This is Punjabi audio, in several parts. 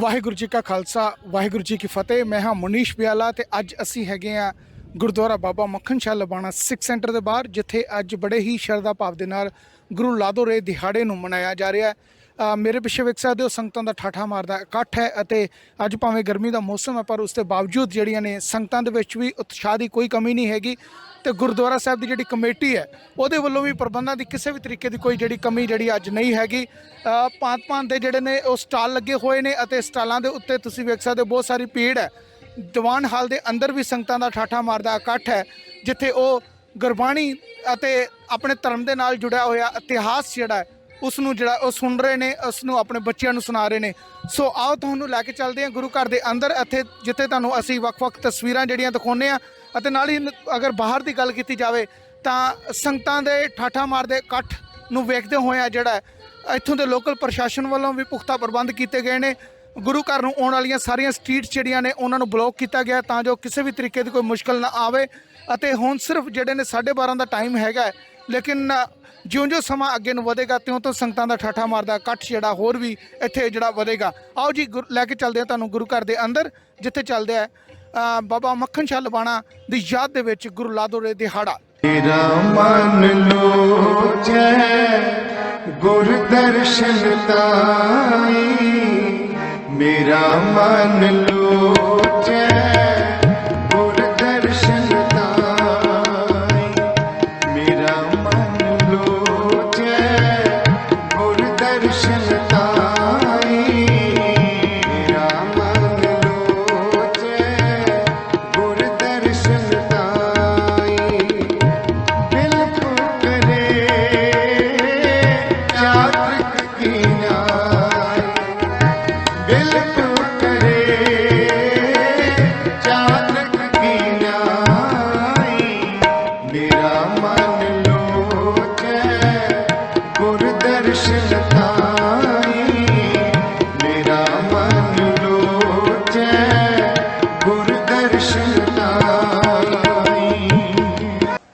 ਵਾਹਿਗੁਰੂ ਜੀ ਕਾ ਖਾਲਸਾ, ਵਾਹਿਗੁਰੂ ਜੀ ਕੀ ਫਤਿਹ। ਮੈਂ ਹਾਂ ਮੁਨੀਸ਼ ਬਿਆਲਾ ਤੇ ਅੱਜ ਅਸੀਂ ਹੈਗੇ ਆ ਗੁਰਦੁਆਰਾ ਬਾਬਾ ਮੱਖਣ ਸ਼ਾਹ ਲਬਾਣਾ ਸਿੱਖ ਸੈਂਟਰ ਦੇ ਬਾਹਰ, ਜਿੱਥੇ ਅੱਜ ਬੜੇ ਹੀ ਸ਼ਰਧਾ ਭਾਵ ਦੇ ਨਾਲ ਗੁਰੂ ਲਾਦੋ ਰੇ ਦਿਹਾੜੇ ਨੂੰ ਮਨਾਇਆ ਜਾ ਰਿਹਾ ਹੈ। ਮੇਰੇ ਪਿੱਛੇ ਵੇਖ ਸਕਦੇ ਹੋ, ਸੰਗਤਾਂ ਦਾ ਠਾਠਾ ਮਾਰਦਾ ਇਕੱਠ ਹੈ ਅਤੇ ਅੱਜ ਭਾਵੇਂ ਗਰਮੀ ਦਾ ਮੌਸਮ ਹੈ, ਪਰ ਉਸ ਦੇ ਬਾਵਜੂਦ ਜਿਹੜੀਆਂ ਨੇ ਸੰਗਤਾਂ ਦੇ ਵਿੱਚ ਵੀ ਉਤਸ਼ਾਹ ਦੀ ਕੋਈ ਕਮੀ ਨਹੀਂ ਹੈਗੀ। ਤੇ ਗੁਰਦੁਆਰਾ ਸਾਹਿਬ ਦੀ ਜਿਹੜੀ ਕਮੇਟੀ ਹੈ ਉਹਦੇ ਵੱਲੋਂ ਵੀ ਪ੍ਰਬੰਧਾਂ ਦੀ ਕਿਸੇ ਵੀ ਤਰੀਕੇ ਦੀ ਕੋਈ ਜਿਹੜੀ ਕਮੀ ਜਿਹੜੀ ਅੱਜ ਨਹੀਂ ਹੈਗੀ। ਅ, ਭਾਂਤ ਭਾਂਤ ਦੇ ਜਿਹੜੇ ਨੇ ਉਹ ਸਟਾਲ ਲੱਗੇ ਹੋਏ ਨੇ ਅਤੇ ਸਟਾਲਾਂ ਦੇ ਉੱਤੇ ਤੁਸੀਂ ਵੇਖ ਸਕਦੇ ਹੋ ਬਹੁਤ ਸਾਰੀ ਭੀੜ ਹੈ। ਦੀਵਾਨ ਹਾਲ ਦੇ ਅੰਦਰ ਵੀ ਸੰਗਤਾਂ ਦਾ ਠਾਠਾ ਮਾਰਦਾ ਇਕੱਠ ਹੈ ਜਿੱਥੇ ਉਹ ਗੁਰਬਾਣੀ ਅਤੇ ਆਪਣੇ ਧਰਮ ਦੇ ਨਾਲ ਜੁੜਿਆ ਹੋਇਆ ਇਤਿਹਾਸ ਜਿਹੜਾ ਹੈ ਉਸ ਨੂੰ ਜਿਹੜਾ ਉਹ ਸੁਣ ਰਹੇ ਨੇ ਉਸ ਨੂੰ ਆਪਣੇ ਬੱਚਿਆਂ ਨੂੰ ਸੁਣਾ ਰਹੇ ਨੇ। ਸੋ ਆਓ ਤੁਹਾਨੂੰ ਲੈ ਕੇ ਚੱਲਦੇ ਹਾਂ ਗੁਰੂ ਘਰ ਦੇ ਅੰਦਰ ਇੱਥੇ ਜਿੱਥੇ ਤੁਹਾਨੂੰ ਅਸੀਂ ਵੱਖ-ਵੱਖ ਤਸਵੀਰਾਂ ਜਿਹੜੀਆਂ ਦਿਖਾਉਂਦੇ ਆ ਅਤੇ ਨਾਲ ਹੀ ਅਗਰ ਬਾਹਰ ਦੀ ਗੱਲ ਕੀਤੀ ਜਾਵੇ ਤਾਂ ਸੰਗਤਾਂ ਦੇ ਠਾਠਾ ਮਾਰਦੇ ਇਕੱਠ ਨੂੰ ਵੇਖਦੇ ਹੋਇਆ ਜਿਹੜਾ ਇੱਥੋਂ ਦੇ ਲੋਕਲ ਪ੍ਰਸ਼ਾਸਨ ਵੱਲੋਂ ਵੀ ਪੁਖਤਾ ਪ੍ਰਬੰਧ ਕੀਤੇ ਗਏ ਨੇ। ਗੁਰੂ ਘਰ ਨੂੰ ਆਉਣ ਵਾਲੀਆਂ ਸਾਰੀਆਂ ਸਟਰੀਟਸ ਜਿਹੜੀਆਂ ਨੇ, ਉਹਨਾਂ ਨੂੰ ਬਲੌਕ ਕੀਤਾ ਗਿਆ ਤਾਂ ਜੋ ਕਿਸੇ ਵੀ ਤਰੀਕੇ ਦੀ ਕੋਈ ਮੁਸ਼ਕਲ ਨਾ ਆਵੇ। ਅਤੇ ਹੁਣ ਸਿਰਫ ਜਿਹੜੇ ਨੇ 12:30 ਦਾ ਟਾਈਮ ਹੈਗਾ ਲੇਕਿਨ ਜਿਉਂ-ਜਿਉਂ ਸਮਾਂ ਅੱਗੇ ਨੂੰ ਵਧੇਗਾ ਤਿਉਂ ਤੋਂ ਸੰਗਤਾਂ ਦਾ ਠਾਠਾ ਮਾਰਦਾ ਇਕੱਠ ਜਿਹੜਾ ਹੋਰ ਵੀ ਇੱਥੇ ਜਿਹੜਾ ਵਧੇਗਾ। ਆਓ ਜੀ ਗੁਰ- ਲੈ ਕੇ ਚੱਲਦੇ ਹਾਂ ਤੁਹਾਨੂੰ ਗੁਰੂ ਘਰ ਦੇ ਅੰਦਰ, ਜਿੱਥੇ ਚੱਲਦੇ ਆ ਬਾਬਾ ਮੱਖਣ ਸ਼ਾਹ ਲਬਾਣਾ ਦੀ ਯਾਦ ਦੇ ਵਿੱਚ ਗੁਰੂ ਲਾਦੋ ਰੇ ਦਿਹਾੜਾ। ਮੇਰਾ ਮਨ ਲੋਚੈ, ਗੁਰ ਦਰਸ਼ਨ ਤਾਈ। ਮੇਰਾ ਮਨ ਲੋਚੈ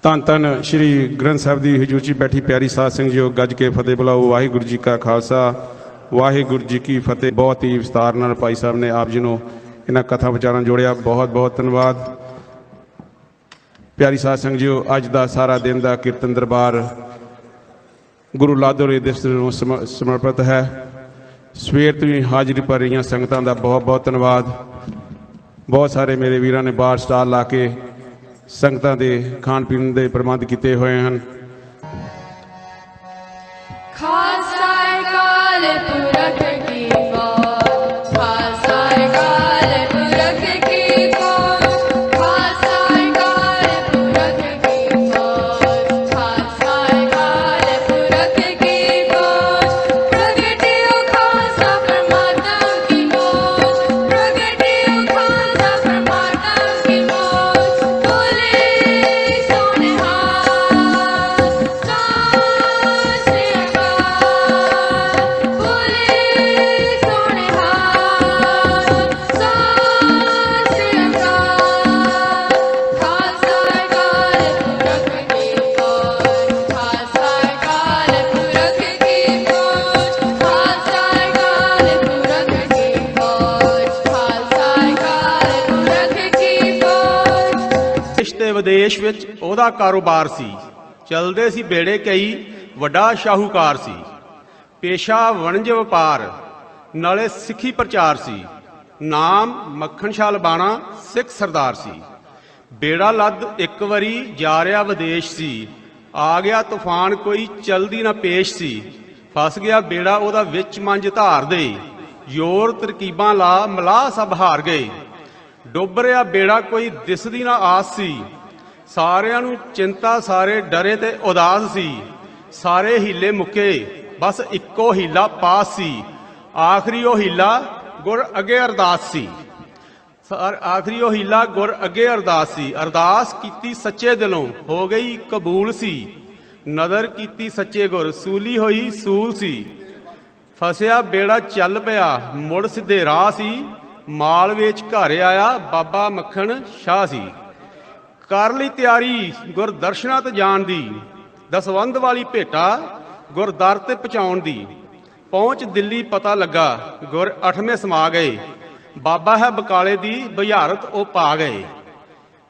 ਧੰਨ ਧੰਨ ਸ਼੍ਰੀ ਗ੍ਰੰਥ ਸਾਹਿਬ ਦੀ ਹਜ਼ੂਰ 'ਚ ਬੈਠੀ ਪਿਆਰੀ ਸਾਧ ਸਿੰਘ ਜੀਓ ਗੱਜ ਕੇ ਫਤਿਹ ਬੁਲਾਓ। ਵਾਹਿਗੁਰੂ ਜੀ ਕਾ ਖਾਲਸਾ, ਵਾਹਿਗੁਰੂ ਜੀ ਕੀ ਫਤਿਹ। ਬਹੁਤ ਹੀ ਵਿਸਤਾਰ ਨਾਲ ਭਾਈ ਸਾਹਿਬ ਨੇ ਆਪ ਜੀ ਨੂੰ ਇਹਨਾਂ ਕਥਾ ਵਿਚਾਰਾਂ ਜੋੜਿਆ, ਬਹੁਤ ਬਹੁਤ ਧੰਨਵਾਦ। ਪਿਆਰੀ ਸਾਧ ਸਿੰਘ ਜੀਓ, ਅੱਜ ਦਾ ਸਾਰਾ ਦਿਨ ਦਾ ਕੀਰਤਨ ਦਰਬਾਰ ਗੁਰੂ ਲਾਦੋਰੇ ਦਿਵਸ ਨੂੰ ਸਮਰਪਿਤ ਹੈ। ਸਵੇਰ ਤੋਂ ਹੀ ਹਾਜ਼ਰੀ ਭਰ ਰਹੀਆਂ ਸੰਗਤਾਂ ਦਾ ਬਹੁਤ ਬਹੁਤ ਧੰਨਵਾਦ। ਬਹੁਤ ਸਾਰੇ ਮੇਰੇ ਵੀਰਾਂ ਨੇ ਬਾਹਰ ਸਟਾਲ ਲਾ ਕੇ ਸੰਗਤਾਂ ਦੇ ਖਾਣ ਪੀਣ ਦੇ ਪ੍ਰਬੰਧ ਕੀਤੇ ਹੋਏ ਹਨ। ਦੇਸ਼ ਵਿੱਚ ਉਹਦਾ ਕਾਰੋਬਾਰ ਸੀ। ਚਲਦੇ ਸੀ ਬੇੜੇ ਕਈ, ਵੱਡਾ ਸ਼ਾਹੂਕਾਰ ਸੀ। ਪੇਸ਼ਾ, ਵਣਜ ਵਪਾਰ, ਨਾਲੇ ਸਿੱਖੀ ਪ੍ਰਚਾਰ ਸੀ। ਨਾਮ ਮੱਖਣ ਸ਼ਾਲ ਬਾਣਾ, ਸਿੱਖ ਸਰਦਾਰ ਸੀ। ਬੇੜਾ ਲੱਦ ਇੱਕ ਵਾਰੀ ਜਾ ਰਿਹਾ ਵਿਦੇਸ਼ ਸੀ। ਆ ਗਿਆ ਤੂਫਾਨ, ਕੋਈ ਚਲਦੀ ਨਾ ਪੇਸ਼ ਸੀ। ਫਸ ਗਿਆ ਬੇੜਾ ਉਹਦਾ ਵਿੱਚ ਮੰਜ ਧਾਰ ਦੇ। ਜ਼ੋਰ ਤਰਕੀਬਾਂ ਲਾ, ਮਲਾਹ ਸਭ ਹਾਰ ਗਏ। ਡੁੱਬ ਰਿਹਾ ਬੇੜਾ, ਕੋਈ ਦਿਸਦੀ ਨਾ ਆਸ ਸੀ। ਸਾਰਿਆਂ ਨੂੰ ਚਿੰਤਾ, ਸਾਰੇ ਡਰੇ ਤੇ ਉਦਾਸ ਸੀ। ਸਾਰੇ ਹੀਲੇ ਮੁੱਕੇ, ਬਸ ਇੱਕੋ ਹੀਲਾ ਪਾਸ ਸੀ। ਆਖਰੀ ਉਹ ਹੀਲਾ ਗੁਰ ਅੱਗੇ ਅਰਦਾਸ ਸੀ। ਸਰ, ਆਖਰੀ ਉਹ ਹੀਲਾ ਗੁਰ ਅੱਗੇ ਅਰਦਾਸ ਸੀ। ਅਰਦਾਸ ਕੀਤੀ ਸੱਚੇ ਦਿਲੋਂ, ਹੋ ਗਈ ਕਬੂਲ ਸੀ। ਨਜ਼ਰ ਕੀਤੀ ਸੱਚੇ ਗੁਰ, ਸੂਲੀ ਹੋਈ ਸੂਲ ਸੀ। ਫਸਿਆ ਬੇੜਾ ਚੱਲ ਪਿਆ, ਮੁੜ ਸਿੱਧੇ ਰਾਹ ਸੀ। ਮਾਲ ਵੇਚ ਘਰ ਆਇਆ, ਬਾਬਾ ਮੱਖਣ ਸ਼ਾਹ ਸੀ। ਕਰ ਲਈ ਤਿਆਰੀ ਗੁਰਦਰਸ਼ਨਾਂ ਤੇ ਜਾਣ ਦੀ, ਦਸਵੰਧ ਵਾਲੀ ਭੇਟਾ ਗੁਰਦਰ ਤੇ ਪਹੁੰਚਾਉਣ ਦੀ। ਪਹੁੰਚ ਦਿੱਲੀ ਪਤਾ ਲੱਗਾ, ਗੁਰ ਅਠਵੇਂ ਸਮਾ ਗਏ। ਬਾਬਾ ਹੈ ਬਕਾਲੇ ਦੀ ਬੁਝਾਰਤ ਉਹ ਪਾ ਗਏ।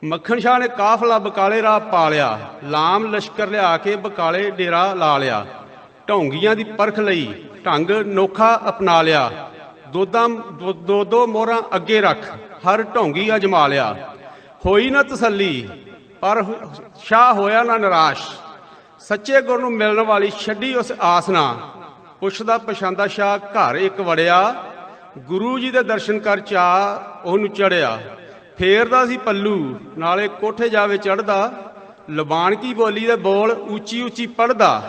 ਮੱਖਣ ਸ਼ਾਹ ਨੇ ਕਾਫਲਾ ਬਕਾਲੇ ਰਾਹ ਪਾ ਲਿਆ ਲਾਮ ਲਸ਼ਕਰ ਲਿਆ ਕੇ ਬਕਾਲੇ ਡੇਰਾ ਲਾ ਲਿਆ। ਢੌਂਗੀਆਂ ਦੀ ਪਰਖ ਲਈ ਢੰਗ ਨੋਖਾ ਅਪਣਾ ਲਿਆ। ਦੋਦਾਂ ਦੋ ਦੋ ਦੋ ਮੋਹਰਾਂ ਅੱਗੇ ਰੱਖ, ਹਰ ਢੌਂਗੀ ਅਜਮਾ ਲਿਆ। ਹੋਈ ਨਾ ਤਸੱਲੀ, ਪਰ ਸ਼ਾਹ ਹੋਇਆ ਨਾ ਨਿਰਾਸ਼। ਸੱਚੇ ਗੁਰ ਨੂੰ ਮਿਲਣ ਵਾਲੀ ਛੱਡੀ ਉਸ ਆਸ ਨਾ। ਪੁੱਛਦਾ ਪਛਾਂਦਾ ਸ਼ਾਹ, ਘਰ ਇੱਕ ਵੜਿਆ। ਗੁਰੂ ਜੀ ਦੇ ਦਰਸ਼ਨ ਕਰ ਚਾ, ਉਹਨੂੰ ਚੜਿਆ। ਫੇਰਦਾ ਸੀ ਪੱਲੂ, ਨਾਲੇ ਕੋਠੇ ਜਾਵੇ ਚੜਦਾ ਲਬਾਨ ਕੀ ਬੋਲੀ ਦੇ ਬੋਲ ਉੱਚੀ ਉੱਚੀ ਪੜਦਾ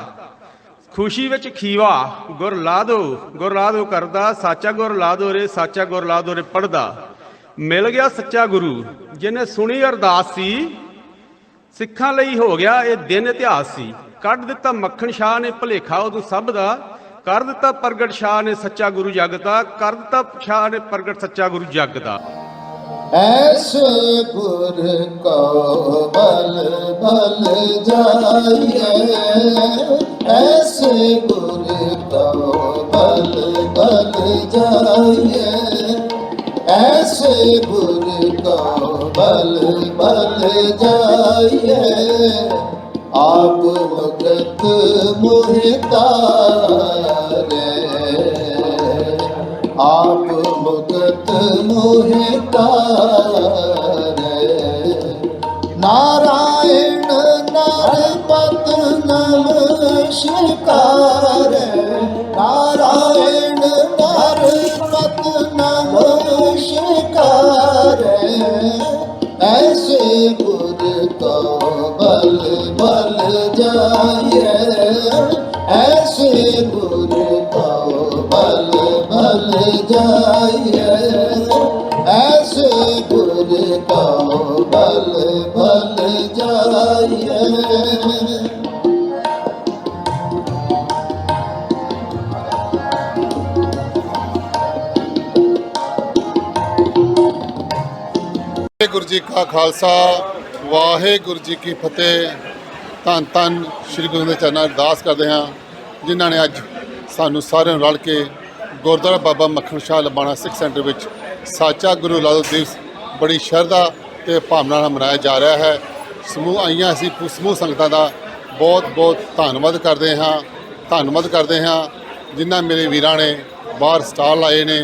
ਖੁਸ਼ੀ ਵਿੱਚ ਖੀਵਾ, ਗੁਰ ਲਾ ਦੋ ਗੁਰ ਲਾ ਦੋ ਕਰਦਾ। ਸਾਚਾ ਗੁਰ ਲਾ ਦੋ ਰੇ, ਸਾਚਾ ਗੁਰ ਲਾ ਦੋ ਰੇ ਪੜਦਾ ਮਿਲ ਗਿਆ ਸੱਚਾ ਗੁਰੂ, ਜਿਹਨੇ ਸੁਣੀ ਅਰਦਾਸ ਸੀ, ਸਿੱਖਾਂ ਲਈ ਹੋ ਗਿਆ ਇਹ ਦਿਨ ਇਤਿਹਾਸ ਸੀ। ਕੱਢ ਦਿੱਤਾ ਮੱਖਣ ਸ਼ਾਹ ਨੇ ਭਲੇਖਾ ਉਦੋਂ ਸਭ ਦਾ, ਕਰ ਦਿੱਤਾ ਪ੍ਰਗਟ ਸ਼ਾਹ ਨੇ ਸੱਚਾ ਗੁਰੂ ਜਗਤਾ ਕਰ ਦਿੱਤਾ ਸ਼ਾਹ ਨੇ ਪ੍ਰਗਟ ਸੱਚਾ ਗੁਰੂ ਜਗਤਾ ਦਾ। ਗੁਰ ਕੋ ਬਲ ਬਲ ਜਾਈਏ ਐਸੇ ਗੁਰ ਕੋ ਬਲ ਬਲ ਜਾਈਏ ਐਸੇ ਗੁਰ ਕੋ ਬਲ ਬਲ ਜਾਈਏ ਆਪ ਭਗਤ ਮੁਹਿਤਾਰੇ ਆਪ ਮੁਕਤ ਮੋਹਿ ਤਾਰੇ ਨਾਰਾਇਣ ਨਰਪਤ ਨਮਸਕਾਰ ਨਮਸਕਾਰ ਐਸੇ ਗੁਰ ਕੋ ਬਲ ਬਲ ਜਾਈਏ। ਐਸੇ ਗੁਰ ਕੋ ਬਲ ਬਲ ਜਾਈਏ। ਐਸੇ ਗੁਰ ਕੋ ਬਲ ਬਲ ਜਾਈਏ। ਕਾ ਖਾਲਸਾ, ਵਾਹਿਗੁਰੂ ਜੀ ਕੀ ਫਤਿਹ। ਧੰਨ ਧੰਨ ਸ੍ਰੀ ਗੁਰੂ ਦੇ ਚਰਨਾਂ ਅਰਦਾਸ ਕਰਦੇ ਹਾਂ, ਜਿਨ੍ਹਾਂ ਨੇ ਅੱਜ ਸਾਨੂੰ ਸਾਰਿਆਂ ਨੂੰ ਰਲ ਕੇ ਗੁਰਦੁਆਰਾ ਬਾਬਾ ਮੱਖਣ ਸ਼ਾਹ ਲਬਾਣਾ ਸਿੱਖ ਸੈਂਟਰ ਵਿੱਚ ਸਾਚਾ ਗੁਰੂ ਲਾਲ ਦਿਵਸ ਬੜੀ ਸ਼ਰਧਾ ਤੇ ਭਾਵਨਾ ਨਾਲ ਮਨਾਇਆ ਜਾ ਰਿਹਾ ਹੈ। ਸਮੂਹ ਆਈਆਂ ਅਸੀਂ ਸਮੂਹ ਸੰਗਤਾਂ ਦਾ ਬਹੁਤ ਬਹੁਤ ਧੰਨਵਾਦ ਕਰਦੇ ਹਾਂ। ਧੰਨਵਾਦ ਕਰਦੇ ਹਾਂ ਜਿਨ੍ਹਾਂ ਮੇਰੇ ਵੀਰਾਂ ਨੇ ਬਾਹਰ ਸਟਾਲ ਲਾਏ ਨੇ,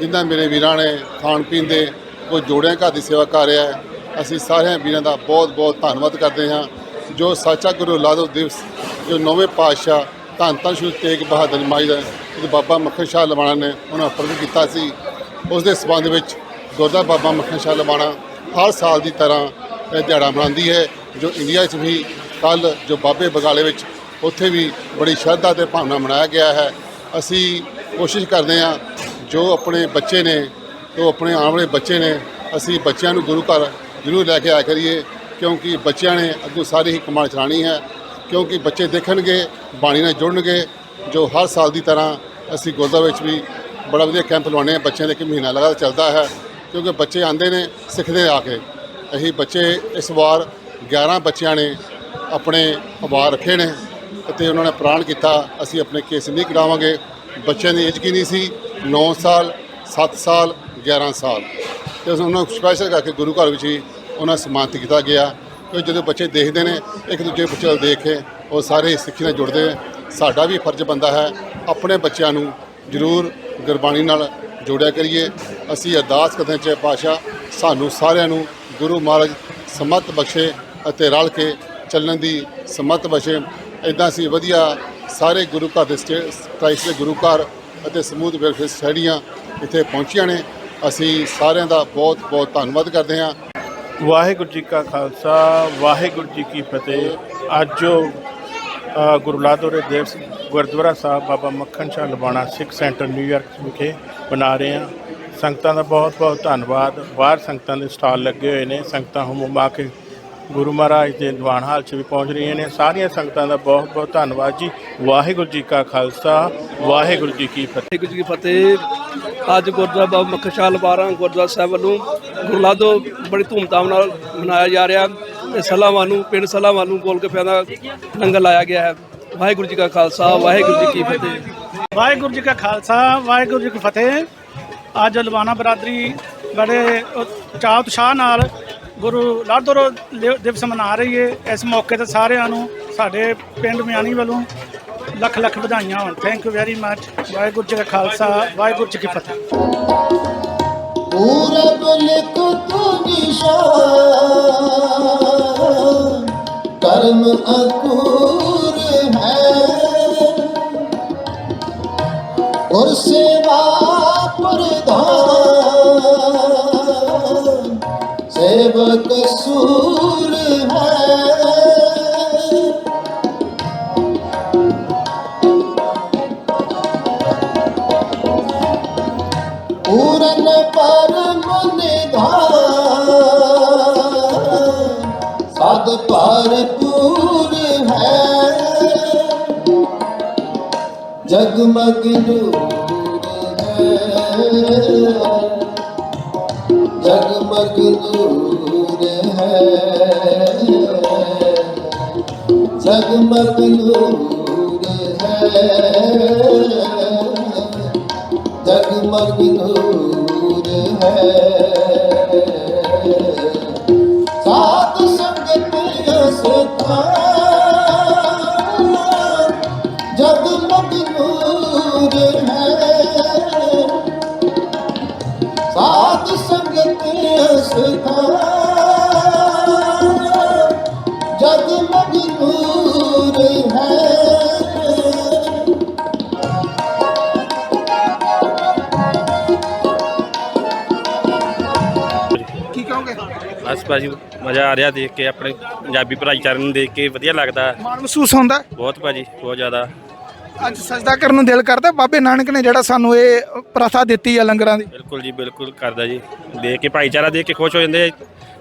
ਜਿਨ੍ਹਾਂ ਮੇਰੇ ਵੀਰਾਂ ਨੇ ਖਾਣ ਪੀਣ ਦੇ ਕੋਈ ਜੋੜਿਆਂ ਘਰ ਦੀ ਸੇਵਾ ਕਰ ਰਿਹਾ ਹੈ। ਅਸੀਂ ਸਾਰਿਆਂ ਵੀਰਾਂ ਦਾ ਬਹੁਤ ਬਹੁਤ ਧੰਨਵਾਦ ਕਰਦੇ ਹਾਂ। ਜੋ ਸਾਚਾ ਗੁਰੂ ਲਾਦੋ ਦਿਵਸ, ਜੋ ਨੌਵੇਂ ਪਾਤਸ਼ਾਹ ਧੰਨ ਧੰਨ ਸ਼੍ਰੀ ਤੇਗ ਬਹਾਦਰ ਮਾਈ ਦਾ ਬਾਬਾ ਮੱਖਣ ਸ਼ਾਹ ਲਵਾਣਾ ਨੇ ਉਹਨਾਂ ਪ੍ਰਗਟ ਕੀਤਾ ਸੀ, ਉਸ ਦੇ ਸਬੰਧ ਵਿੱਚ ਗੁਰਦੁਆਰਾ ਬਾਬਾ ਮੱਖਣ ਸ਼ਾਹ ਲਵਾਣਾ ਹਰ ਸਾਲ ਦੀ ਤਰ੍ਹਾਂ ਇਹ ਦਿਹਾੜਾ ਮਨਾਉਂਦੀ ਹੈ। ਜੋ ਇੰਡੀਆ 'ਚ ਵੀ ਕੱਲ ਜੋ ਬਾਬੇ ਬਗਾਲੇ ਵਿੱਚ ਉੱਥੇ ਵੀ ਬੜੀ ਸ਼ਰਧਾ ਤੇ ਭਾਵਨਾ ਮਨਾਇਆ ਗਿਆ ਹੈ। ਅਸੀਂ ਕੋਸ਼ਿਸ਼ ਕਰਦੇ ਹਾਂ ਜੋ ਆਪਣੇ ਬੱਚੇ ਨੇ ਉਹ ਆਪਣੇ ਆਉਣ ਵਾਲੇ ਬੱਚੇ ਨੇ, ਅਸੀਂ ਬੱਚਿਆਂ ਨੂੰ ਗੁਰੂ ਘਰ ਜ਼ਰੂਰ ਲੈ ਕੇ ਆਇਆ ਕਰੀਏ, ਕਿਉਂਕਿ ਬੱਚਿਆਂ ਨੇ ਅੱਗੋਂ ਸਾਰੀ ਹੀ ਕਮਾਲ ਚਲਾਉਣੀ ਹੈ, ਕਿਉਂਕਿ ਬੱਚੇ ਦੇਖਣਗੇ, ਬਾਣੀ ਨਾਲ ਜੁੜਨਗੇ, ਜੋ ਹਰ ਸਾਲ ਦੀ ਤਰ੍ਹਾਂ ਅਸੀਂ ਗੁਰਦੁਆਰੇ ਵਿੱਚ ਵੀ ਬੜਾ ਵਧੀਆ ਕੈਂਪ ਲਵਾਉਂਦੇ ਹਾਂ, ਬੱਚਿਆਂ ਦੇ ਇੱਕ ਮਹੀਨਾ ਲਗਾਤਾਰ ਚੱਲਦਾ ਹੈ, ਕਿਉਂਕਿ ਬੱਚੇ ਆਉਂਦੇ ਨੇ ਸਿੱਖਦੇ ਆ ਕੇ। ਅਸੀਂ ਬੱਚੇ ਇਸ ਵਾਰ 11 ਬੱਚਿਆਂ ਨੇ ਆਪਣੇ ਅਵਾਰ ਰੱਖੇ ਨੇ ਅਤੇ ਉਹਨਾਂ ਨੇ ਪ੍ਰਾਣ ਕੀਤਾ, ਅਸੀਂ ਆਪਣੇ ਕੇਸ ਨਹੀਂ ਕਢਾਵਾਂਗੇ। ਬੱਚਿਆਂ ਦੀ ਏਜ ਨਹੀਂ ਸੀ? 9 ਸਾਲ 7 ਸਾਲ 11 ਸਾਲ। ਤੇ ਉਹਨਾਂ ਨੂੰ ਸਪੈਸ਼ਲ ਕਰਕੇ ਗੁਰੂ ਘਰ ਵਿੱਚ ਹੀ ਉਹਨਾਂ ਨੂੰ ਸਨਮਾਨਿਤ ਕੀਤਾ ਗਿਆ। ਕਿ ਜਦੋਂ ਬੱਚੇ ਦੇਖਦੇ ਨੇ, ਇੱਕ ਦੂਜੇ ਬੱਚੇ ਵੱਲ ਦੇਖ ਕੇ ਉਹ ਸਾਰੇ ਸਿੱਖੀ ਨਾਲ ਜੁੜਦੇ ਨੇ। ਸਾਡਾ ਵੀ ਫਰਜ਼ ਬੰਦਾ ਹੈ, ਆਪਣੇ ਬੱਚਿਆਂ ਨੂੰ ਜ਼ਰੂਰ ਗੁਰਬਾਣੀ ਨਾਲ ਜੋੜਿਆ ਕਰੀਏ। ਅਸੀਂ ਅਰਦਾਸ ਕਰਦੇ ਹਾਂ ਚਾਹੇ ਪਾਸ਼ਾ ਸਾਨੂੰ ਸਾਰਿਆਂ ਨੂੰ ਗੁਰੂ ਮਹਾਰਾਜ ਸਮਤ ਬਖਸ਼ੇ ਅਤੇ ਰਲ ਕੇ ਚੱਲਣ ਦੀ ਸਮਤ ਬਖਸ਼ੇ। ਇਦਾਂ ਅਸੀਂ ਵਧੀਆ ਸਾਰੇ ਗੁਰੂ ਘਰ ਦੇ ਸਟੇ ਕ੍ਰਾਈਸਟ ਦੇ ਗੁਰੂ ਘਰ ਅਤੇ ਸਮੂਹ ਵੈਲਫੇਅਰ ਸੋਸਾਇਟੀਆਂ ਇੱਥੇ ਪਹੁੰਚੀਆਂ ਨੇ। ਅਸੀਂ ਸਾਰਿਆਂ ਦਾ ਬਹੁਤ ਬਹੁਤ ਧੰਨਵਾਦ ਕਰਦੇ ਹਾਂ। ਵਾਹਿਗੁਰੂ ਜੀ ਕਾ ਖਾਲਸਾ ਵਾਹਿਗੁਰੂ ਜੀ ਕੀ ਫਤਿਹ। ਅੱਜ ਜੋ Guru Ladore Dev Gurdwara Sahib Baba Makhan Shah Lavana Sikh centre New York ਵਿਖੇ ਬਣਾ ਰਹੇ ਹਾਂ। ਸੰਗਤਾਂ ਦਾ ਬਹੁਤ ਬਹੁਤ ਧੰਨਵਾਦ। ਬਾਹਰ ਸੰਗਤਾਂ ਦੇ ਸਟਾਲ ਲੱਗੇ ਹੋਏ ਨੇ। ਸੰਗਤਾਂ ਹੁਮੁਮ ਆ ਕੇ ਗੁਰੂ ਮਹਾਰਾਜ ਦੇ ਦੀਵਾਨ ਹਾਲ 'ਚ ਵੀ ਪਹੁੰਚ ਰਹੀਆਂ ਨੇ। ਸਾਰੀਆਂ ਸੰਗਤਾਂ ਦਾ ਬਹੁਤ ਬਹੁਤ ਧੰਨਵਾਦ ਜੀ। ਵਾਹਿਗੁਰੂ ਜੀ ਕਾ ਖਾਲਸਾ ਵਾਹਿਗੁਰੂ ਜੀ ਕੀ ਫਤਿਹ। ਵਾਹਿਗੁਰੂ ਜੀ ਕੀ ਫਤਿਹ। ਅੱਜ ਗੁਰਦੁਆਰਾ ਬਾਬਾ ਮੱਖਣ ਸ਼ਾਹ ਲਵਾਰਾ ਗੁਰਦੁਆਰਾ ਸਾਹਿਬ ਵੱਲੋਂ ਗੁਰਲਾਦੋ ਬੜੀ ਧੂਮਧਾਮ ਨਾਲ ਮਨਾਇਆ ਜਾ ਰਿਹਾ ਤੇ ਸਲਾਵਾਂ ਨੂੰ, ਪਿੰਡ ਸਲਾਵਾਂ ਨੂੰ ਗੋਲਗੱਪਿਆਂ ਦਾ ਲੰਗਰ ਲਾਇਆ ਗਿਆ ਹੈ। ਵਾਹਿਗੁਰੂ ਜੀ ਕਾ ਖਾਲਸਾ, ਵਾਹਿਗੁਰੂ ਜੀ ਕੀ ਫਤਿਹ। ਵਾਹਿਗੁਰੂ ਜੀ ਕਾ ਖਾਲਸਾ, ਵਾਹਿਗੁਰੂ ਜੀ ਕੀ ਫਤਿਹ। ਅੱਜ ਲਵਾਨਾ ਬਰਾਦਰੀ ਬੜੇ ਚਾਹ ਉਤਸ਼ਾਹ ਨਾਲ ਗੁਰੂ ਲਾਦੋਰੋ ਲਿ- ਦਿਵਸ ਮਨਾ ਰਹੀ ਹੈ ਇਸ ਮੌਕੇ ਤੇ ਸਾਰਿਆਂ ਨੂੰ ਸਾਡੇ ਪਿੰਡ ਮਿਆਣੀ ਵੱਲੋਂ ਲੱਖ ਲੱਖ ਵਧਾਈਆਂ ਹੋਣ। Thank you very much Waheguru ji ਕਾ ਖਾਲਸਾ, ਵਾਹਿਗੁਰੂ ਜੀ ਕੀ ਫਤਿਹ। ਪੂਰਬ ਲਿਖ ਤੂੰ ਨਿਸ਼ਾਨ, ਕਰਮ ਅਕੂਰ ਹੈ। ਔਰ ਸੇਵਾ ਪ੍ਰਧਾਨ, ਸੇਵਕ ਸੂਰ ਸਦ ਭਰਪੂਰ ਹੈ। ਜਗਮਗ ਨੂਰ ਹੈ। ਜਗਮਗ ਨੂਰ ਹੈ। ਜਗਮਗ ਨੂਰ ਹੈ। ਜਗਮਗ ਨੂਰ ਹੈ। ਅਸਥਾਨ ਜਗਮਗ ਹੈ। ਸਾਧ ਸੰਗਤ ਅਸਥਾਨ ਭਾਜੀ ਮਜ਼ਾ ਆ ਰਿਹਾ ਦੇਖ ਕੇ ਆਪਣੇ ਪੰਜਾਬੀ ਭਾਈਚਾਰੇ ਨੂੰ ਦੇਖ ਕੇ ਵਧੀਆ ਲੱਗਦਾ ਮਾਣ ਮਹਿਸੂਸ ਹੁੰਦਾ? ਬਹੁਤ ਭਾਜੀ ਬਹੁਤ ਜ਼ਿਆਦਾ ਅੱਜ ਸਜਦਾ ਕਰਨ ਨੂੰ ਦਿਲ ਕਰਦਾ। ਬਾਬੇ ਨਾਨਕ ਨੇ ਜਿਹੜਾ ਸਾਨੂੰ ਇਹ ਪ੍ਰਥਾ ਦਿੱਤੀ ਹੈ ਲੰਗਰਾਂ ਦੀ ਬਿਲਕੁਲ ਜੀ ਬਿਲਕੁਲ ਕਰਦਾ ਜੀ ਦੇਖ ਕੇ ਭਾਈਚਾਰਾ ਦੇਖ ਕੇ ਖੁਸ਼ ਹੋ ਜਾਂਦੇ ਆ।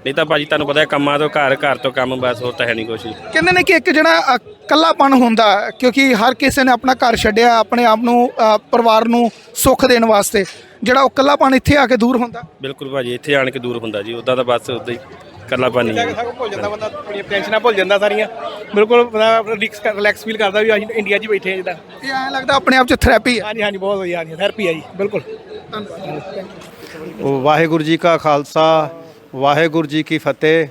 ਨਹੀਂ ਤਾਂ ਭਾਜੀ ਤੁਹਾਨੂੰ ਪਤਾ ਹੈ ਕੰਮਾਂ ਤੋਂ ਘਰ ਘਰ ਤੋਂ ਕੰਮ ਬਸ ਹੋਰ ਤਾਂ ਹੈ ਨਹੀਂ ਕੁਛ ਜੀ ਕਹਿੰਦੇ ਨੇ ਕਿ ਇੱਕ ਜਿਹੜਾ ਅ, ਇਕੱਲਾਪਣ ਹੁੰਦਾ ਹੈ, ਕਿਉਂਕਿ ਹਰ ਕਿਸੇ ਨੇ ਆਪਣਾ ਘਰ ਛੱਡਿਆ ਆਪਣੇ ਆਪ ਨੂੰ ਅ, ਪਰਿਵਾਰ ਨੂੰ ਸੁੱਖ ਦੇਣ ਵਾਸਤੇ ਜਿਹੜਾ ਉਹ ਇਕੱਲਾਪਣ ਇੱਥੇ ਆ ਕੇ ਦੂਰ ਹੁੰਦਾ? ਬਿਲਕੁਲ ਭਾਜੀ ਇੱਥੇ ਆਣ ਕੇ ਦੂਰ ਹੁੰਦਾ ਜੀ ਉਦਾਂ ਤਾਂ ਬਸ ਉਦਾਂ ਹੀ ਇਕੱਲਾਪਨ ਨਹੀਂ ਹੈ। ਭੁੱਲ ਜਾਂਦਾ ਬੰਦਾ ਆਪਣੀਆਂ ਟੈਨਸ਼ਨਾਂ ਭੁੱਲ ਜਾਂਦਾ ਸਾਰੀਆਂ। ਬਿਲਕੁਲ ਬੰਦਾ ਰਿਲੈਕਸ ਫੀਲ ਕਰਦਾ ਵੀ ਅਸੀਂ ਇੰਡੀਆ 'ਚ ਹੀ ਬੈਠੇ ਹਾਂ ਜਿੱਦਾਂ। ਇਹ ਐਂ ਲੱਗਦਾ ਆਪਣੇ ਆਪ 'ਚ ਥੈਰੇਪੀ ਹੈ ਹਾਂਜੀ ਹਾਂਜੀ ਬਹੁਤ ਵਧੀਆ ਹਾਂਜੀ ਥੈਰੇਪੀ ਆ ਜੀ ਬਿਲਕੁਲ। ਵਾਹਿਗੁਰੂ ਜੀ ਕਾ ਖਾਲਸਾ ਵਾਹਿਗੁਰੂ ਜੀ ਕੀ ਫਤਿਹ।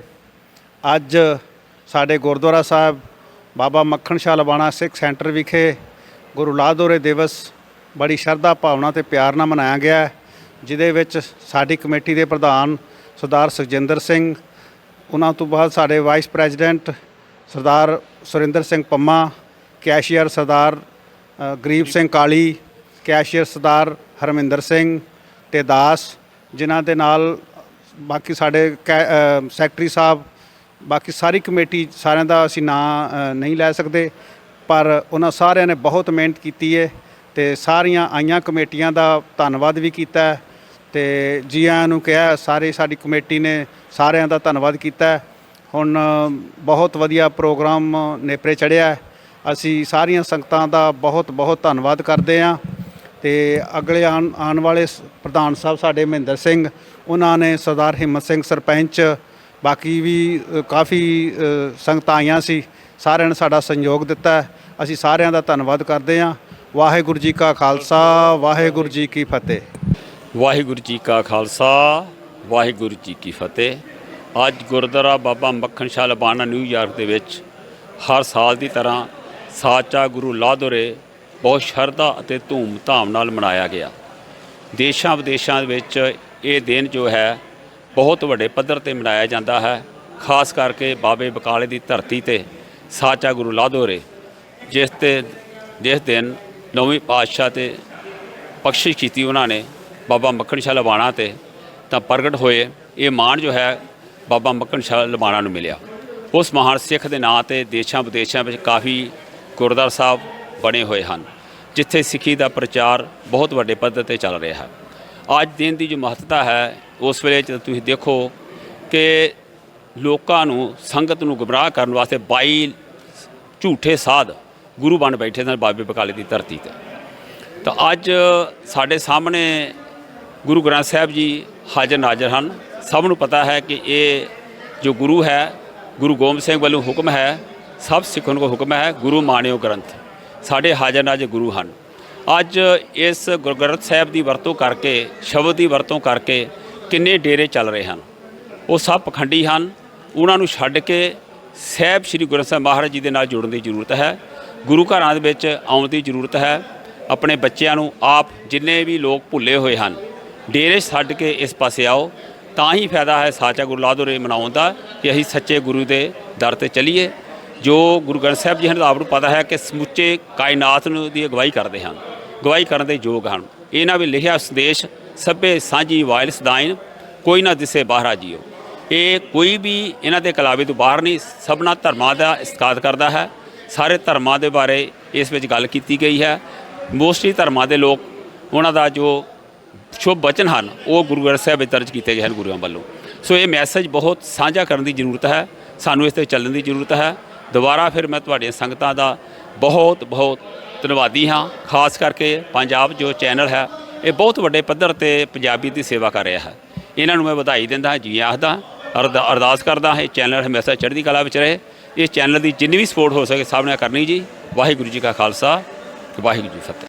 ਅੱਜ ਸਾਡੇ ਗੁਰਦੁਆਰਾ ਸਾਹਿਬ ਬਾਬਾ ਮੱਖਣ ਸ਼ਾਹ ਲਵਾਣਾ ਸਿੱਖ ਸੈਂਟਰ ਵਿਖੇ ਗੁਰੂ ਲਾਦੋਰੇ ਦਿਵਸ ਬੜੀ ਸ਼ਰਧਾ ਭਾਵਨਾ ਤੇ ਪਿਆਰ ਨਾਲ ਮਨਾਇਆ ਗਿਆ ਜਿਹਦੇ ਵਿੱਚ ਸਾਡੀ ਕਮੇਟੀ ਦੇ ਪ੍ਰਧਾਨ ਸਰਦਾਰ ਸੁਖਜਿੰਦਰ ਸਿੰਘ, ਉਹਨਾਂ ਤੋਂ ਬਾਅਦ ਸਾਡੇ vice president Sardar Surinder Singh Pamma cashier Sardar Garib Singh Kali cashier Sardar Harminder Singh ਤੇ ਦਾਸ, ਜਿਨ੍ਹਾਂ ਦੇ ਨਾਲ ਬਾਕੀ ਸਾਡੇ ਕੈ- ਸੈਕਟਰੀ ਸਾਹਿਬ, ਬਾਕੀ ਸਾਰੀ ਕਮੇਟੀ ਸਾਰਿਆਂ ਦਾ ਅਸੀਂ ਨਾਂ ਨਹੀਂ ਲੈ ਸਕਦੇ, ਪਰ ਉਹਨਾਂ ਸਾਰਿਆਂ ਨੇ ਬਹੁਤ ਮਿਹਨਤ ਕੀਤੀ ਹੈ ਤੇ ਸਾਰੀਆਂ ਆਈਆਂ ਕਮੇਟੀਆਂ ਦਾ ਧੰਨਵਾਦ ਵੀ ਕੀਤਾ ਹੈ ਤੇ ਜੀ ਆਇਆਂ ਨੂੰ ਕਿਹਾ ਸਾਰੇ ਸਾਡੀ ਕਮੇਟੀ ਨੇ ਸਾਰਿਆਂ ਦਾ ਧੰਨਵਾਦ ਕੀਤਾ ਹੁਣ ਬਹੁਤ ਵਧੀਆ ਪ੍ਰੋਗਰਾਮ ਨੇਪਰੇ ਚੜਿਆ ਅਸੀਂ ਸਾਰੀਆਂ ਸੰਗਤਾਂ ਦਾ ਬਹੁਤ ਬਹੁਤ ਧੰਨਵਾਦ ਕਰਦੇ ਹਾਂ ਤੇ ਅਗਲੇ ਆਉਣ ਆਉਣ ਵਾਲੇ ਸ- ਪ੍ਰਧਾਨ ਸਾਹਿਬ ਸਾਡੇ ਮਹਿੰਦਰ ਸਿੰਘ, ਉਹਨਾਂ ਨੇ ਸਰਦਾਰ ਹਿੰਮਤ ਸਿੰਘ ਸਰਪੰਚ, ਬਾਕੀ ਵੀ ਕਾਫੀ ਸੰਗਤਾਂ ਆਈਆਂ ਸੀ, ਸਾਰਿਆਂ ਨੇ ਸਾਡਾ ਸਹਿਯੋਗ ਦਿੱਤਾ ਅਸੀਂ ਸਾਰਿਆਂ ਦਾ ਧੰਨਵਾਦ ਕਰਦੇ ਹਾਂ। ਵਾਹਿਗੁਰੂ ਜੀ ਕਾ ਖਾਲਸਾ, ਵਾਹਿਗੁਰੂ ਜੀ ਕੀ ਫਤਿਹ। ਵਾਹਿਗੁਰੂ ਜੀ ਕਾ ਖਾਲਸਾ, ਵਾਹਿਗੁਰੂ ਜੀ ਕੀ ਫਤਿਹ। ਅੱਜ ਗੁਰਦੁਆਰਾ ਬਾਬਾ ਮੱਖਣ ਸ਼ਾਹ ਲਬਾਨਾ ਨਿਊਯਾਰਕ ਦੇ ਵਿੱਚ ਹਰ ਸਾਲ ਦੀ ਤਰ੍ਹਾਂ ਸਾਚਾ ਗੁਰੂ ਲਾਦੋਰੇ ਬਹੁਤ ਸ਼ਰਧਾ ਅਤੇ ਧੂਮ-ਧਾਮ ਨਾਲ ਮਨਾਇਆ ਗਿਆ। ਦੇਸ਼ਾਂ ਵਿਦੇਸ਼ਾਂ ਵਿੱਚ ਇਹ ਦਿਨ ਜੋ ਹੈ ਬਹੁਤ ਵੱਡੇ ਪੱਧਰ ਤੇ ਮਨਾਇਆ ਜਾਂਦਾ ਹੈ, ਖਾਸ ਕਰਕੇ ਬਾਬੇ ਬਕਾਲੇ ਦੀ ਧਰਤੀ ਤੇ ਸਾਚਾ ਗੁਰੂ ਲਾਧੋਰੇ, ਜਿਸ ਤੇ, ਜਿਸ ਦਿਨ ਨੌਵੇਂ ਪਾਤਸ਼ਾਹ ਤੇ ਬਖਸ਼ਿਸ਼ ਕੀਤੀ ਉਹਨਾਂ ਨੇ, ਬਾਬਾ ਮੱਖਣ ਸ਼ਾਹ ਲਵਾਣਾ ਤੇ, ਤਾਂ ਪ੍ਰਗਟ ਹੋਏ। ਇਹ ਮਾਣ ਜੋ ਹੈ, ਬਾਬਾ ਮੱਖਣ ਸ਼ਾਹ ਲਵਾਣਾ ਨੂੰ ਮਿਲਿਆ। ਉਸ ਮਹਾਨ ਸਿੱਖ ਦੇ ਨਾਂ ਤੇ ਦੇਸ਼ਾਂ ਵਿਦੇਸ਼ਾਂ ਵਿੱਚ ਕਾਫੀ ਗੁਰਦੁਆਰਾ ਸਾਹਿਬ ਬਣੇ ਹੋਏ ਹਨ, ਜਿੱਥੇ ਸਿੱਖੀ ਦਾ ਪ੍ਰਚਾਰ ਬਹੁਤ ਵੱਡੇ ਪੱਧਰ ਤੇ ਚੱਲ ਰਿਹਾ ਹੈ। ਅੱਜ ਦਿਨ ਦੀ ਜੋ ਮਹੱਤਤਾ ਹੈ, ਉਸ ਵੇਲੇ ਜਦ ਤੁਸੀਂ ਦੇਖੋ ਕਿ ਲੋਕਾਂ ਨੂੰ, ਸੰਗਤ ਨੂੰ ਗੁੰਮਰਾਹ ਕਰਨ ਵਾਸਤੇ 22 ਝੂਠੇ ਸਾਧ ਗੁਰੂ ਬਣ ਬੈਠੇ ਸਨ ਬਾਬੇ ਬਕਾਲੇ ਦੀ ਧਰਤੀ ਤੇ। ਤਾਂ ਅੱਜ ਸਾਡੇ ਸਾਹਮਣੇ ਗੁਰੂ ਗ੍ਰੰਥ ਸਾਹਿਬ ਜੀ ਹਾਜ਼ਰ ਨਾਜ਼ਰ ਹਨ। ਸਭ ਨੂੰ ਪਤਾ ਹੈ ਕਿ ਇਹ ਜੋ ਗੁਰੂ ਹੈ, ਗੁਰੂ ਗੋਬਿੰਦ ਸਿੰਘ ਵੱਲੋਂ ਹੁਕਮ ਹੈ, ਸਭ ਸਿੱਖਾਂ ਨੂੰ ਹੁਕਮ ਹੈ, ਗੁਰੂ ਮਾਣਿਓ ਗ੍ਰੰਥ। ਸਾਡੇ ਹਾਜ਼ਰ ਨਾਜ਼ਰ ਗੁਰੂ ਹਨ। ਅੱਜ ਇਸ ਗੁਰੂ ਗ੍ਰੰਥ ਸਾਹਿਬ ਦੀ ਵਰਤੋਂ ਕਰਕੇ, ਸ਼ਬਦ ਦੀ ਵਰਤੋਂ ਕਰਕੇ ਕਿੰਨੇ ਡੇਰੇ ਚੱਲ ਰਹੇ ਹਨ। ਉਹ ਸਭ ਪਖੰਡੀ ਹਨ। ਉਹਨਾਂ ਨੂੰ ਛੱਡ ਕੇ ਸਾਹਿਬ ਸ੍ਰੀ ਗੁਰੂ ਸਾਹਿਬ ਮਹਾਰਾਜ ਜੀ ਦੇ ਨਾਲ ਜੁੜਨ ਦੀ ਜ਼ਰੂਰਤ ਹੈ। ਗੁਰੂ ਘਰਾਂ ਦੇ ਵਿੱਚ ਆਉਣ ਦੀ ਜ਼ਰੂਰਤ ਹੈ। ਆਪਣੇ ਬੱਚਿਆਂ ਨੂੰ ਆਪ ਜਿੰਨੇ ਵੀ ਲੋਕ ਭੁੱਲੇ ਹੋਏ ਹਨ, ਡੇਰੇ ਛੱਡ ਕੇ ਇਸ ਪਾਸੇ ਆਓ। ਤਾਂ ਹੀ ਫਾਇਦਾ ਹੈ ਸਾਚਾ ਗੁਰੂ ਲਾਦੋਰੇ ਮਨਾਉਣ ਦਾ ਕਿ ਅਸੀਂ ਸੱਚੇ ਗੁਰੂ ਦੇ ਦਰ ਤੇ ਚੱਲੀਏ। ਜੋ ਗੁਰੂ ਗ੍ਰੰਥ ਸਾਹਿਬ ਜੀ ਹਨ, ਆਪ ਨੂੰ ਪਤਾ ਹੈ ਕਿ ਸਮੁੱਚੇ ਕਾਇਨਾਤ ਨੂੰ ਦੀ ਅਗਵਾਈ ਕਰਦੇ ਹਨ। ਅਗਵਾਈ ਕਰਨ ਦੇ ਯੋਗ ਹਨ। ਇਹਨਾਂ ਵੀ ਲਿਖਿਆ ਸੰਦੇਸ਼, ਸਭੇ ਸਾਂਝੀ ਵਾਇਲ ਸਦਾਇਨ ਕੋਈ ਨਾ ਦਿਸੇ ਬਾਹਰਾ ਜੀਓ। ਇਹ ਕੋਈ ਵੀ ਇਹਨਾਂ ਦੇ ਕਲਾਵੇ ਤੋਂ ਬਾਹਰ ਨਹੀਂ, ਸਭਨਾ ਧਰਮਾਂ ਦਾ ਇਸਤਕਾਤ ਕਰਦਾ ਹੈ। ਸਾਰੇ ਧਰਮਾਂ ਦੇ ਬਾਰੇ ਇਸ ਵਿੱਚ ਗੱਲ ਕੀਤੀ ਗਈ ਹੈ। ਮੋਸਟਲੀ ਧਰਮਾਂ ਦੇ ਲੋਕ ਉਹਨਾਂ ਦਾ ਜੋ ਸ਼ੁਭ ਬਚਨ ਹਨ, ਉਹ ਗੁਰੂ ਗ੍ਰੰਥ ਸਾਹਿਬ ਵਿੱਚ ਦਰਜ ਕੀਤੇ ਗਏ ਹਨ ਗੁਰੂਆਂ ਵੱਲੋਂ। ਸੋ ਇਹ ਮੈਸੇਜ ਬਹੁਤ ਸਾਂਝਾ ਕਰਨ ਦੀ ਜ਼ਰੂਰਤ ਹੈ, ਸਾਨੂੰ ਇਸ ਤੇ ਚੱਲਣ ਦੀ ਜ਼ਰੂਰਤ ਹੈ। ਦੁਬਾਰਾ ਫਿਰ ਮੈਂ ਤੁਹਾਡੀਆਂ ਸੰਗਤਾਂ ਦਾ ਬਹੁਤ ਬਹੁਤ ਧੰਨਵਾਦੀ ਹਾਂ, ਖਾਸ ਕਰਕੇ ਪੰਜਾਬ ਜੋ ਚੈਨਲ ਹੈ, ਇਹ ਬਹੁਤ ਵੱਡੇ ਪੱਧਰ ਤੇ ਪੰਜਾਬੀ ਦੀ ਸੇਵਾ ਕਰ ਰਿਹਾ ਹੈ। ਇਹਨਾਂ ਨੂੰ ਮੈਂ ਵਧਾਈ ਦਿੰਦਾ, ਜੀ ਆਖਦਾ, ਅਰਦਾ- ਅਰਦਾਸ ਕਰਦਾ ਹਾਂ, ਇਹ ਚੈਨਲ ਹਮੇਸ਼ਾ ਚੜ੍ਹਦੀ ਕਲਾ ਵਿੱਚ ਰਹੇ। ਇਸ ਚੈਨਲ ਦੀ ਜਿੰਨੀ ਵੀ ਸਪੋਰਟ ਹੋ ਸਕੇ ਸਭ ਨੇ ਕਰਨੀ ਜੀ। ਵਾਹਿਗੁਰੂ ਜੀ ਕਾ ਖਾਲਸਾ ਵਾਹਿਗੁਰੂ ਜੀ ਫਤਿਹ।